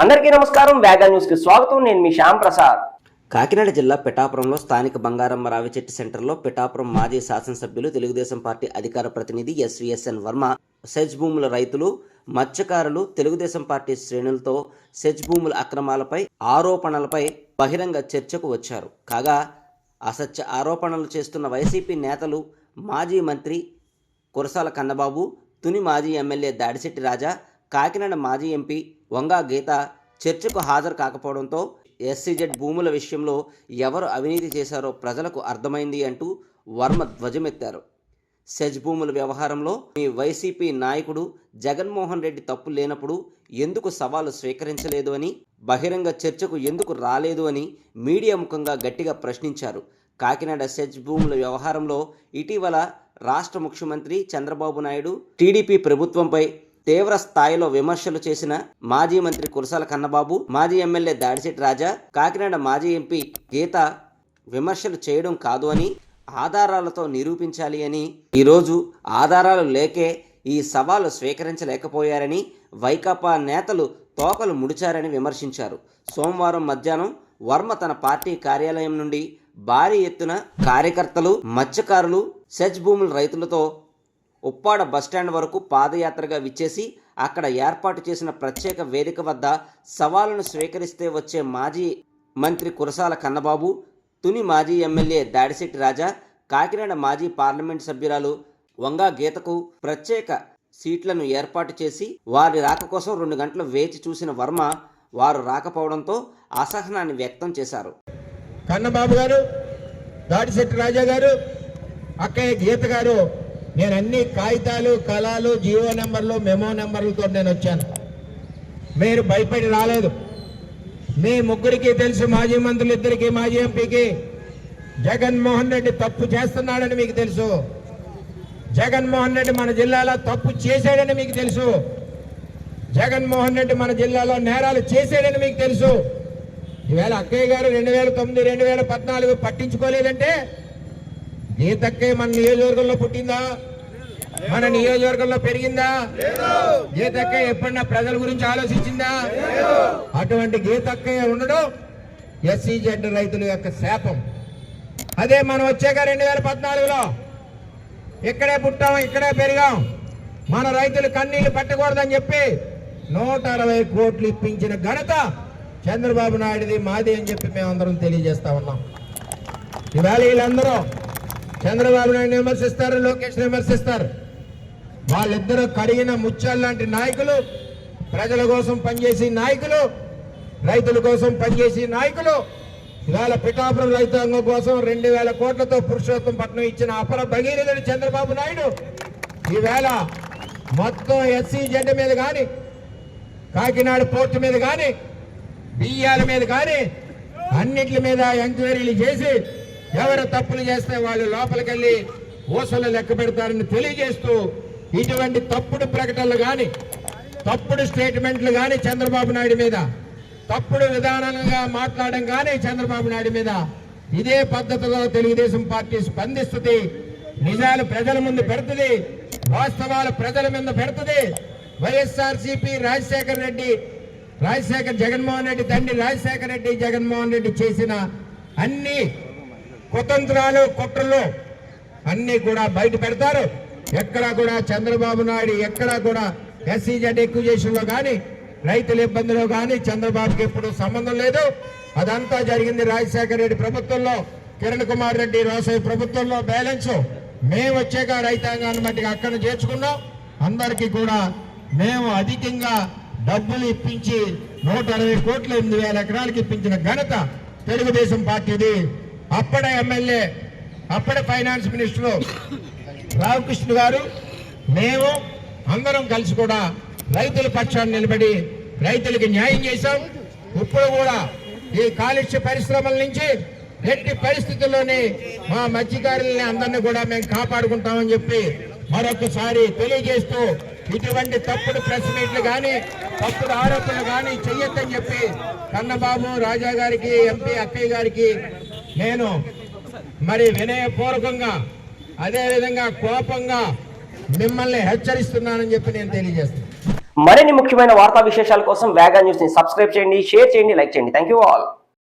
అందరికీ నమస్కారం వేగా న్యూస్కి స్వాగతం. నేను మీ శ్యామ్ ప్రసాద్. కాకినాడ జిల్లా పిఠాపురంలో స్థానిక బంగారమ్మ రావిచెట్టి సెంటర్లో పిఠాపురం మాజీ శాసనసభ్యులు తెలుగుదేశం పార్టీ అధికార ప్రతినిధి ఎస్విఎస్ఎన్ వర్మ సెజ్ భూముల రైతులు మత్స్యకారులు తెలుగుదేశం పార్టీ శ్రేణులతో సెజ్ భూముల అక్రమాలపై ఆరోపణలపై బహిరంగ చర్చకు వచ్చారు. కాగా అసత్య ఆరోపణలు చేస్తున్న వైసీపీ నేతలు మాజీ మంత్రి కురసాల కన్నబాబు తుని మాజీ ఎమ్మెల్యే దాడిశెట్టి రాజా కాకినాడ మాజీ ఎంపీ వంగా గీత చర్చకు హాజరు కాకపోవడంతో ఎస్సీజెడ్ భూముల విషయంలో ఎవరు అవినీతి చేశారో ప్రజలకు అర్థమైంది అంటూ వర్మ ధ్వజమెత్తారు. సెజ్ భూముల వ్యవహారంలో మీ వైసీపీ నాయకుడు జగన్మోహన్ రెడ్డి తప్పు లేనప్పుడు ఎందుకు సవాలు స్వీకరించలేదు అని బహిరంగ చర్చకు ఎందుకు రాలేదు అని మీడియా ముఖంగా గట్టిగా ప్రశ్నించారు. కాకినాడ సెజ్ భూముల వ్యవహారంలో ఇటీవల రాష్ట్ర ముఖ్యమంత్రి చంద్రబాబు నాయుడు టీడీపీ ప్రభుత్వంపై తీవ్ర స్థాయిలో విమర్శలు చేసిన మాజీ మంత్రి కురసాల కన్నబాబు మాజీ ఎమ్మెల్యే దాడిశెట్టి రాజా కాకినాడ మాజీ ఎంపీ గీత విమర్శలు చేయడం కాదు అని ఆధారాలతో నిరూపించాలి అని ఈరోజు ఆధారాలు లేకే ఈ సవాలు స్వీకరించలేకపోయారని వైకాపా నేతలు తోకలు ముడిచారని విమర్శించారు. సోమవారం మధ్యాహ్నం వర్మ తన పార్టీ కార్యాలయం నుండి భారీ ఎత్తున కార్యకర్తలు మత్స్యకారులు సెజ్ భూముల రైతులతో ఉప్పాడ బస్టాండ్ వరకు పాదయాత్రగా విచ్చేసి అక్కడ ఏర్పాటు చేసిన ప్రత్యేక వేదిక వద్ద సవాలును స్వీకరిస్తే వచ్చే మాజీ మంత్రి కురసాల కన్నబాబు తుని మాజీ ఎమ్మెల్యే దాడిశెట్టి రాజా కాకినాడ మాజీ పార్లమెంట్ సభ్యురాలు వంగా గీతకు ప్రత్యేక సీట్లను ఏర్పాటు చేసి వారి రాక కోసం రెండు గంటలు వేచి చూసిన వర్మ వారు రాకపోవడంతో అసహనాన్ని వ్యక్తం చేశారు. కన్నబాబు గారు దాడిశెట్టి రాజా గారు అక్కయ్య గీత గారు నేను అన్ని కాగితాలు కళాలు జియో నెంబర్లు మెమో నెంబర్లతో నేను వచ్చాను. మీరు భయపడి రాలేదు. మీ ముగ్గురికి తెలుసు మాజీ మంత్రులు ఇద్దరికి మాజీ ఎంపీకి. జగన్మోహన్ రెడ్డి తప్పు చేస్తున్నాడని మీకు తెలుసు. జగన్మోహన్ రెడ్డి మన జిల్లాలో తప్పు చేశాడని మీకు తెలుసు. జగన్మోహన్ రెడ్డి మన జిల్లాలో నేరాలు చేశాడని మీకు తెలుసు. ఈవేళ అక్కయ్య గారు రెండు వేల తొమ్మిది రెండు వేల పద్నాలుగు పట్టించుకోలేదంటే గీతక్కయ్య మన నియోజకవర్గంలో పుట్టిందా? మన నియోజకవర్గంలో పెరిగిందా? గీతక్కయ్య ఎప్పుడన్నా ప్రజల గురించి ఆలోచించిందా? అటువంటి గీతక్కయ్య ఉండడం ఎస్సీ జెడ్ రైతుల యొక్క శాపం. అదే మనం వచ్చాక రెండు వేల పద్నాలుగులో ఇక్కడే పుట్టాం ఇక్కడే పెరిగాం. మన రైతులు కన్నీళ్ళు పెట్టకూడదని చెప్పి నూట అరవై కోట్లు ఇప్పించిన ఘనత చంద్రబాబు నాయుడుది మాది అని చెప్పి మేమందరం తెలియజేస్తా ఉన్నాం. ఇవాళ వీళ్ళందరూ చంద్రబాబు నాయుడు విమర్శిస్తారు లోకేష్ విమర్శిస్తారు. వాళ్ళిద్దరూ కడిగిన ముత్యాలు లాంటి నాయకులు ప్రజల కోసం పనిచేసే నాయకులు రైతుల కోసం పనిచేసే నాయకులు. ఇవాళ పిఠాపురం రైతాంగం కోసం రెండు వేల కోట్లతో పురుషోత్తం పట్నం ఇచ్చిన అపర భగీరథుడు చంద్రబాబు నాయుడు. ఈవేళ మొత్తం ఎస్సీ జెడ్ మీద కానీ కాకినాడ పోర్టు మీద కానీ బియ్యాల మీద కానీ అన్నిటి మీద ఎంక్వైరీలు చేసి ఎవరు తప్పులు చేస్తే వాళ్ళు లోపలికి వెళ్ళి ఊసలు లెక్క పెడతారని తెలియజేస్తూ ఇటువంటి తప్పుడు ప్రకటనలు కానీ తప్పుడు స్టేట్మెంట్లు కానీ చంద్రబాబు నాయుడు మీద తప్పుడు విధానంగా మాట్లాడడం కానీ చంద్రబాబు నాయుడు మీద ఇదే పద్ధతిలో తెలుగుదేశం పార్టీ స్పందిస్తుంది. నిజాలు ప్రజల ముందు పెడుతుంది. వాస్తవాలు ప్రజల మీద పెడుతుంది. వైఎస్ఆర్ సిపి రాజశేఖర్ రెడ్డి రాజశేఖర్ జగన్మోహన్ రెడ్డి తండ్రి రాజశేఖర్ రెడ్డి జగన్మోహన్ రెడ్డి చేసిన అన్ని కుతంత్రాలు కుట్రలు అన్ని కూడా బయట పెడతారు. ఎక్కడా కూడా చంద్రబాబు నాయుడు ఎక్కడా కూడా ఎస్సీజెడ్ ఎక్విజేషన్లో కానీ రైతుల ఇబ్బందులు కానీ చంద్రబాబుకి ఎప్పుడు సంబంధం లేదు. అదంతా జరిగింది రాజశేఖర రెడ్డి ప్రభుత్వంలో కిరణ్ కుమార్ రెడ్డి రోసయ్య ప్రభుత్వంలో బ్యాలెన్స్. మేము వచ్చాక రైతాంగాన్ని మట్టిగా అక్కడ చేర్చుకున్నాం. అందరికీ కూడా మేము అధికంగా డబ్బులు ఇప్పించి నూట అరవై కోట్ల ఎనిమిది వేల ఎకరాలకు ఇప్పించిన ఘనత తెలుగుదేశం పార్టీది. అప్పటి ఎమ్మెల్యే అప్పటి ఫైనాన్స్ మినిస్టర్ రామకృష్ణ గారు మేము అందరం కలిసి కూడా రైతుల పక్షాన్ని నిలబడి రైతులకి న్యాయం చేశాం. ఇప్పుడు కూడా ఈ కాలుష్య పరిశ్రమల నుంచి ఎట్టి పరిస్థితుల్లోనే మా మత్స్యకారుల్ని అందరినీ కూడా మేము కాపాడుకుంటామని చెప్పి మరొకసారి తెలియజేస్తూ ఇటువంటి తప్పుడు ప్రెస్ మీట్లు కానీ తప్పుడు ఆరోపణలు కానీ చెయ్యొద్దని చెప్పి కన్నబాబు రాజా గారికి ఎంపీ అక్కయ్య గారికి నేను మరి వినయపూర్వకంగా అదేవిధంగా కోపంగా మిమ్మల్ని హెచ్చరిస్తున్నానని చెప్పి నేను తెలియజేస్తాను మరిన్ని ముఖ్యమైన వార్తా విశేషాల కోసం వేగా న్యూస్ని సబ్స్క్రైబ్ చేయండి షేర్ చేయండి లైక్ చేయండి. Thank you all